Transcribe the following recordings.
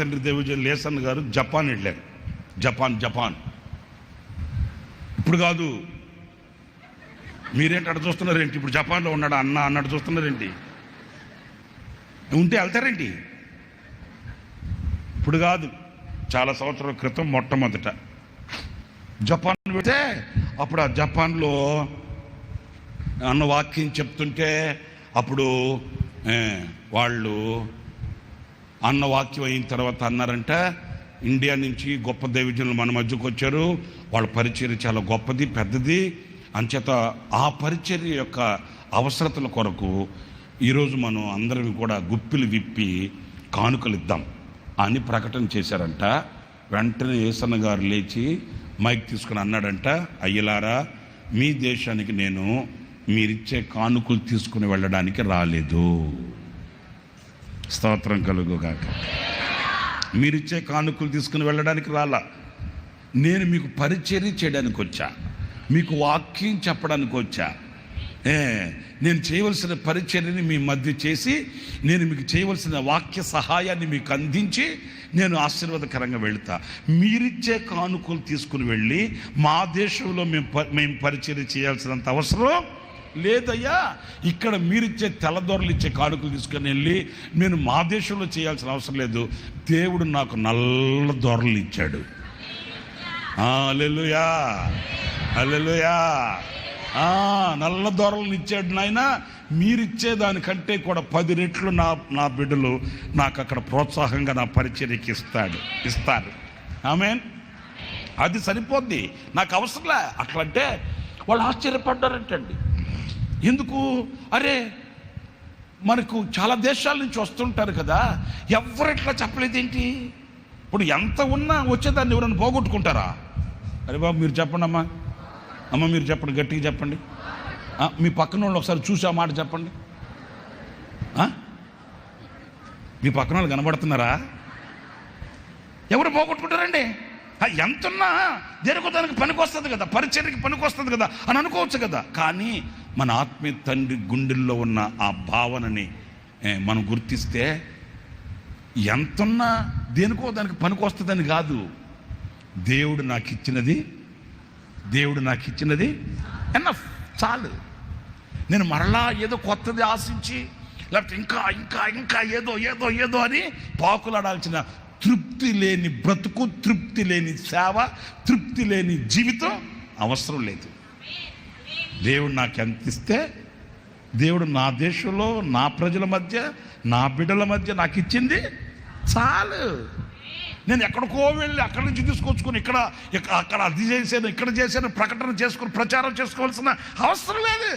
తండ్రి దేవజన్ లేసన్ గారు జపాన్ వెళ్ళారు. Japan Japan. ఇప్పుడు కాదు. మీరేంటి అక్కడ చూస్తున్నారేంటి? ఇప్పుడు జపాన్లో ఉన్నాడు అన్న అన్నట్టు చూస్తున్నారేంటి? ఉంటే వెళ్తారేంటి? ఇప్పుడు కాదు. చాలా సంవత్సరాల క్రితం మొట్టమొదట. జపాన్ పెడితే అప్పుడు ఆ జపాన్లో అన్న వాక్యం చెప్తుంటే అప్పుడు వాళ్ళు అన్న వాక్యం అయిన తర్వాత అన్నారంట ఇండియా నుంచి గొప్ప దైవజనులు మన మధ్యకు వచ్చారు. వాళ్ళ పరిచర్య చాలా గొప్పది పెద్దది. అంచేత ఆ పరిచర్య యొక్క అవసరతల కొరకు ఈరోజు మనం అందరం కూడా గుప్పిలు విప్పి కానుకలు ఇద్దాం అని ప్రకటన చేశారంట. వెంటనే ఏసన్న గారు లేచి మైక్ తీసుకుని అన్నాడంట అయ్యలారా మీ దేశానికి నేను మీరిచ్చే కానుకలు తీసుకుని వెళ్ళడానికి రాలేదు. స్తోత్రం కలుగుగాక. మీరిచ్చే కానుకలు తీసుకుని వెళ్ళడానికి రాలా. నేను మీకు పరిచర్య చేయడానికి వచ్చా. మీకు వాక్యం చెప్పడానికి వచ్చా. ఏ నేను చేయవలసిన పరిచర్యని మీ మధ్య చేసి నేను మీకు చేయవలసిన వాక్య సహాయాన్ని మీకు అందించి నేను ఆశీర్వాదకరంగా వెళ్తా. మీరిచ్చే కానుకలు తీసుకుని వెళ్ళి మా దేశంలో మేము ప- మేము పరిచర్య చేయాల్సినంత అవసరం లేదయ్యా ఇక్కడ మీరిచ్చే తెల్లదొరలు ఇచ్చే కానుకలు తీసుకొని వెళ్ళి నేను మా దేశంలో చేయాల్సిన అవసరం లేదు. దేవుడు నాకు నల్ల దొరలు ఇచ్చాడు. అల్లెలుయా అల్లెలుయా నల్ల దొరలను ఇచ్చాడు నాయన. మీరిచ్చే దానికంటే కూడా పది రెట్లు నా నా బిడ్డలు నాకు అక్కడ ప్రోత్సాహంగా నా పరిచర్యకి ఇస్తాడు ఇస్తారు. ఆమెన్. అది సరిపోద్ది. నాకు అవసరంలే. అట్లంటే వాళ్ళు ఆశ్చర్యపడ్డారంటండి. ఎందుకు? అరే మనకు చాలా దేశాల నుంచి వస్తుంటారు కదా. ఎవరు ఇట్లా చెప్పలేదేంటి? ఇప్పుడు ఎంత ఉన్నా వచ్చేదాన్ని ఎవరైనా పోగొట్టుకుంటారా? అరే బాబు మీరు చెప్పండి అమ్మా. అమ్మ మీరు చెప్పండి గట్టిగా చెప్పండి. మీ పక్కన వాళ్ళు ఒకసారి చూసి ఆ మాట చెప్పండి. మీ పక్కన వాళ్ళు కనబడుతున్నారా? ఎవరు పోగొట్టుకుంటారండి? ఎంతున్నా దేనికో దానికి కదా పరిచర్కి పనికి వస్తుంది కదా అని అనుకోవచ్చు కదా. కానీ మన ఆత్మీయ తండ్రి గుండెల్లో ఉన్న ఆ భావనని మనం గుర్తిస్తే ఎంతున్నా దేనికో దానికి పనికొస్తుందని కాదు. దేవుడు నాకు ఇచ్చినది దేవుడు నాకు ఇచ్చినది ఎన్నఫ్ చాలు. నేను మరలా ఏదో కొత్తది ఆశించి లేకపోతే ఇంకా ఇంకా ఇంకా ఏదో ఏదో ఏదో అని పాకులాడాల్సిన తృప్తి లేని బ్రతుకు తృప్తి లేని సేవ తృప్తి లేని జీవితం అవసరం లేదు. దేవుడు నాకు ఎంత ఇస్తే దేవుడు నా దేశంలో నా ప్రజల మధ్య నా బిడ్డల మధ్య నాకు ఇచ్చింది చాలు. నేను ఎక్కడికో వెళ్ళి అక్కడి నుంచి తీసుకొచ్చుకొని ఇక్కడ అక్కడ అది చేశాను ఇక్కడ చేశాను ప్రకటన చేసుకుని ప్రచారం చేసుకోవాల్సిన అవసరం లేదు.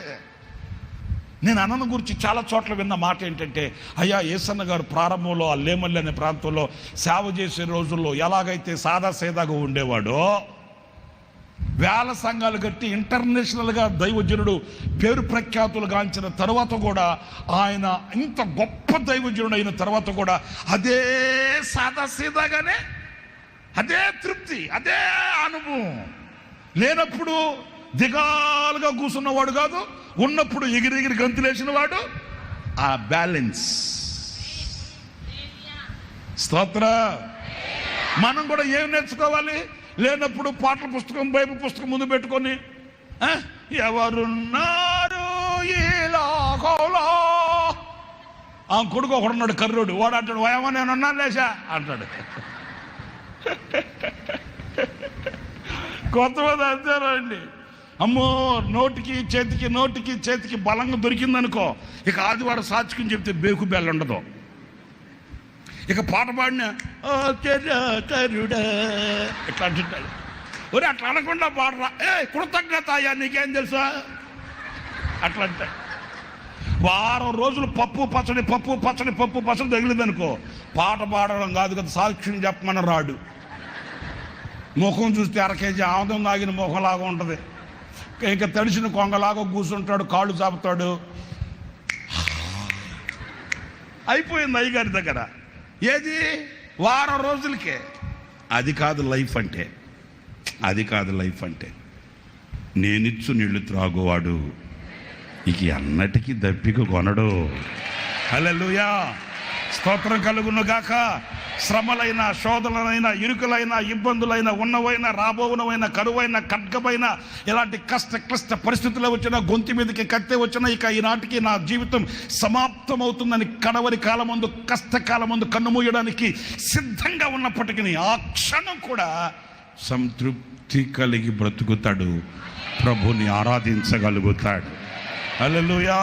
నేను అన్నను గురించి చాలా చోట్ల విన్న మాట ఏంటంటే అయ్యా ఏసన్న గారు ప్రారంభంలో ఆ లేమల్లి అనే ప్రాంతంలో సేవ చేసే రోజుల్లో ఎలాగైతే సాదా సీదాగా ఉండేవాడో వేల సంఘాలు కట్టి ఇంటర్నేషనల్గా దైవజనుడు పేరు ప్రఖ్యాతులు గాంచిన తర్వాత కూడా ఆయన ఇంత గొప్ప దైవజనుడు అయిన తర్వాత కూడా అదే సాదా సీదాగానే అదే తృప్తి అదే అనుభవం లేనప్పుడు దిగాలుగా కూర్చున్నవాడు కాదు ఉన్నప్పుడు ఎగిరి ఎగిరి గంతులేసిన వాడు ఆ బ్యాలెన్స్. స్తోత్ర. మనం కూడా ఏం నేర్చుకోవాలి? లేనప్పుడు పాటల పుస్తకం బైబిల్ పుస్తకం ముందు పెట్టుకొని ఎవరున్నారు ఆ కొడుకు ఒకడున్నాడు కర్రుడు. వాడు అంటాడు వయమా నేను ఉన్నాను లేచా? అంటాడు. కొంతమంది అంతేనండి అమ్మో నోటికి చేతికి నోటికి చేతికి బలంగా దొరికిందనుకో ఇక ఆదివారం సాచుకుని చెప్తే బేకు బెల్ల ఉండదు. ఇక పాట పాడిన "ఓ ఇట్లా అంటుంటాడు. ఒరే అట్లా అనకుండా పాడరా. ఏ కృతజ్ఞత అయ్యా నీకేం తెలుసా? అట్లా అంటాడు. వారం రోజులు పప్పు పచ్చడి పప్పు పచ్చడి పప్పు పచ్చడి తగిలిందనుకో పాట పాడడం కాదు కదా సాక్ష్యం చెప్పమని రాడు. ముఖం చూస్తే అర కేజీ ఆముదం తాగిన ముఖంలాగా ఉంటుంది. ఇంకా తడిచిన కొంగలాగా కూర్చుంటాడు కాళ్ళు చాపుతాడు. అయిపోయింది అయ్యగారి దగ్గర. ఏది? వారం రోజులకే. అది కాదు లైఫ్ అంటే. అది కాదు లైఫ్ అంటే. నేనిచ్చు నీళ్ళు త్రాగువాడు. ఇక అన్నటికీ దప్పిక కొనడు. హల్లెలూయా. స్తోత్రం కలుగునుగాక. శ్రమలైన శోధనలైన ఇరుకులైన ఇబ్బందులైన ఉన్నవైన రాబోవునవైన కరువైన ఖడ్గమైన ఇలాంటి కష్ట క్లిష్ట పరిస్థితులు వచ్చిన గొంతు మీదకి కత్తే వచ్చిన ఇక ఈనాటికి నా జీవితం సమాప్తమవుతుందని కడవరి కాలం ముందు కష్టకాలం ముందు కన్నుమూయడానికి సిద్ధంగా ఉన్నప్పటికీ ఆ క్షణం కూడా సంతృప్తి కలిగి బ్రతుకుతాడు. ప్రభుని ఆరాధించగలుగుతాడు. అలలుయా